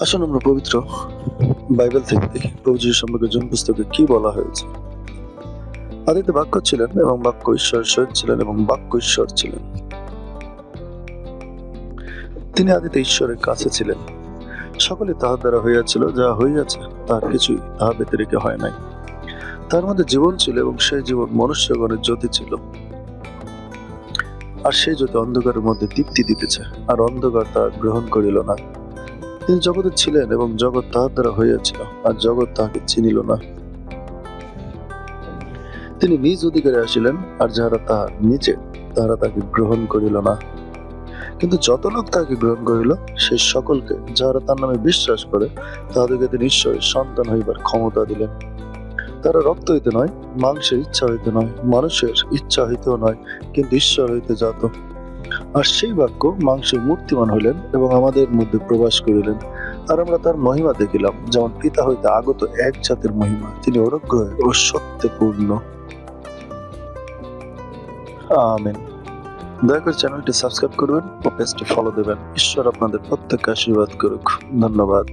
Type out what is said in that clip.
আসুন আমরা পবিত্র বাইবেল থেকে দেখি প্রভু যীশু সম্পর্কে জন পুস্তকে কি বলা হয়েছে। আদিতে বাক্য ছিলেন এবং বাক্য ঈশ্বরের সহিত ছিলেন এবং বাক্য ঈশ্বর ছিলেন। তিনি আদিতে ঈশ্বরের কাছে ছিলেন। সকলে তাহার দ্বারা হইয়াছিল, যা হইয়াছে তার কিছুই তাহা ব্যতিরেকে হয় নাই। তার মধ্যে জীবন ছিল এবং সেই জীবন মনুষ্যগণের জ্যোতি ছিল। আর সেই জ্যোতি অন্ধকারের মধ্যে দীপ্তি দিতেছে, আর অন্ধকার তা গ্রহণ করিল না। তিনি জগতে ছিলেন এবং জগৎ তাহার দ্বারা হইয়াছিল, আর জগৎ তাহাকে চিনিল না। তিনি নিজ অধিকারে আসিলেন, আর যাহারা তাহার নিচে তাহারা তাকে গ্রহণ করিল না। কিন্তু যত লোক তাহাকে গ্রহণ করিল, সে সকলকে যাহারা তার নামে বিশ্বাস করে, তাহাদেরকে তিনি ঈশ্বরের সন্তান হইবার ক্ষমতা দিলেন। তারা রক্ত হইতে নয়, মাংসের ইচ্ছা হইতে নয়, মানুষের ইচ্ছা হইতেও নয়, কিন্তু ঈশ্বর হইতে জাত। আর সেই বাক্য মাংসের মূর্তিমান হইলেন এবং আমাদের মধ্যে প্রবাস করিলেন। আর আমরা তার মহিমা দেখিলাম, যেমন পিতা হইতে আগত এক জাতের মহিমা, তিনি অনুগ্রহে ও সত্যে পূর্ণ। আমেন। দয়া করে চ্যানেলটি সাবস্ক্রাইব করবেন ও পেজটি ফলো দেবেন। ঈশ্বর আপনাদের প্রত্যেককে আশীর্বাদ করুক। ধন্যবাদ।